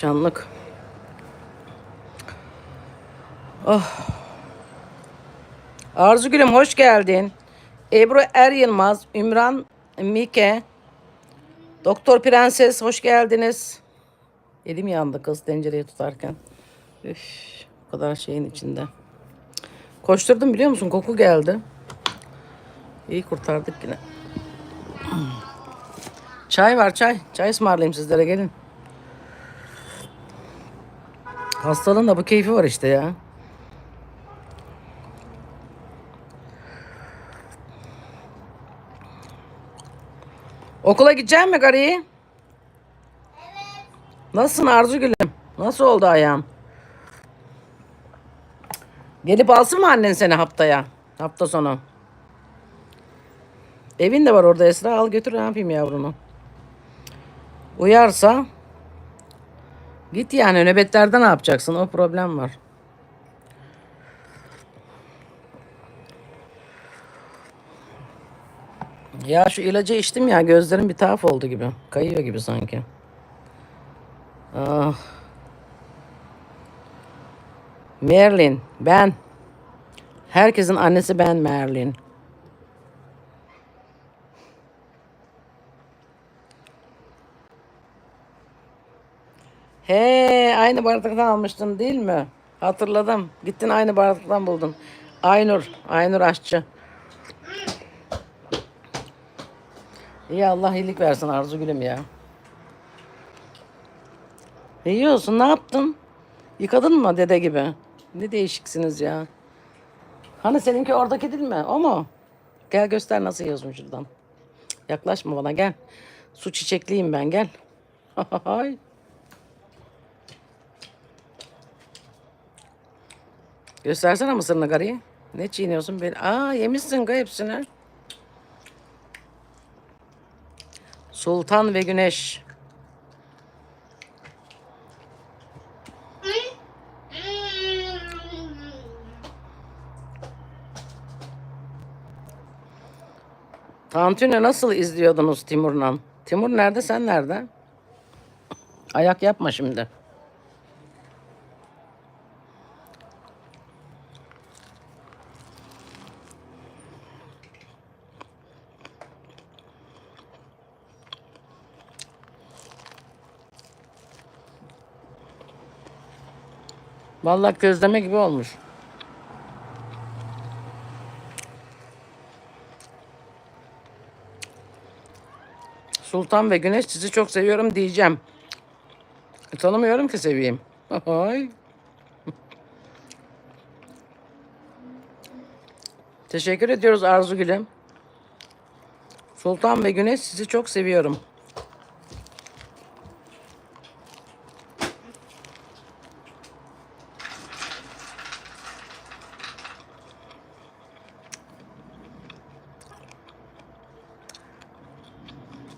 Canlık. Oh. Arzu Gülüm hoş geldin. Ebru Er Yılmaz, Ümran Mike, Doktor Prenses hoş geldiniz. Elim yandı kız tencereyi tutarken. Üf, bu kadar şeyin içinde. Koşturdum biliyor musun? Koku geldi. İyi kurtardık yine. Çay var çay. Çay ısmarlayayım sizlere gelin. Hastalığın da bu keyfi var işte ya. Okula gidecek mi Gari? Evet. Nasılsın Arzu Gülüm? Nasıl oldu ayağın? Gelip alsın mı annen seni haftaya? Hafta sonu. Evin de var orada Esra. Al götür ne yapayım yavrunu. Uyarsa git yani nöbetlerde ne yapacaksın? O problem var. Ya şu ilacı içtim ya gözlerim bir tuhaf oldu gibi. Kayıyor gibi sanki. Ah. Merlin ben. Herkesin annesi ben Merlin. He, aynı bardaktan almıştın değil mi? Hatırladım. Gittin aynı bardaktan buldun. Aynur, Aynur aşçı. İyi Allah iyilik versin Arzu Gülüm ya. Ne yiyorsun? Ne yaptın? Yıkadın mı dede gibi? Ne değişiksiniz ya. Hani seninki oradaki değil mi? O mu? Gel göster nasıl yiyorsun şuradan. Yaklaşma bana gel. Su çiçekliyim ben gel. Göstersene mısırını gariyi. Ne çiğniyorsun? Ben... Aa yemişsin ga hepsini. Sultan ve Güneş. Tantuni nasıl izliyordunuz Timur'la? Timur nerede sen nerede? Ayak yapma şimdi. Vallahi közleme gibi olmuş. Sultan ve Güneş sizi çok seviyorum diyeceğim. E, tanımıyorum ki seveyim. Ay. Teşekkür ediyoruz Arzu Gül'üm. Sultan ve Güneş sizi çok seviyorum.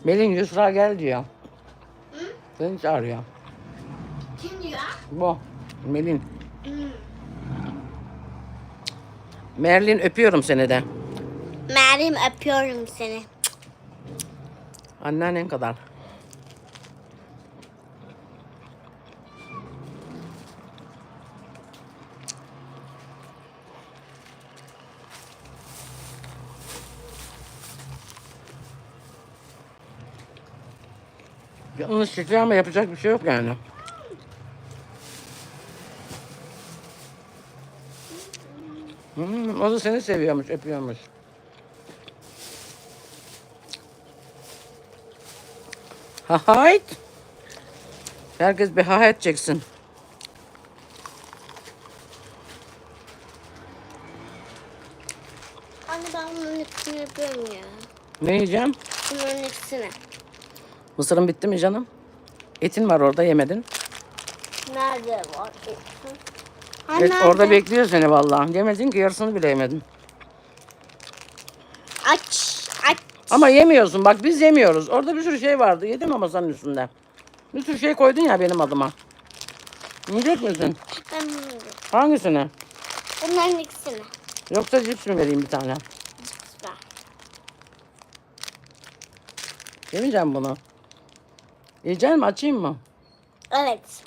Melin Yusra gel diyor. Seni çağırıyor. Kim diyor? Bu. Melin. Merlin öpüyorum seni de. Meryem öpüyorum seni. Anneannen kadar. Canını çekiyor ama yapacak bir şey yok yani. Hmm, o da seni seviyormuş, öpüyormuş. Hayt. Herkes bir ha edeceksin. Anne ben bunun ikisini yapıyorum ya. Ne yiyeceğim? Bunların ikisini. Mısırın bitti mi canım? Etin var orada yemedin. Nerede var? Ha, Et nerede? orada bekliyor seni vallahi. Yemedin ki yarısını bile yemedin. Aç. Aç. Ama yemiyorsun. Bak biz yemiyoruz. Orada bir sürü şey vardı. Yedim ama masanın üstünde. Bir sürü şey koydun ya benim adıma. Yiyecek misin? Ben yiyeceğim. Hangisini? Bunların ikisini. Yoksa cips mi vereyim bir tane? Ver. Yemeyeceğim bunu. Yiyecek mi? Açayım mı? Evet.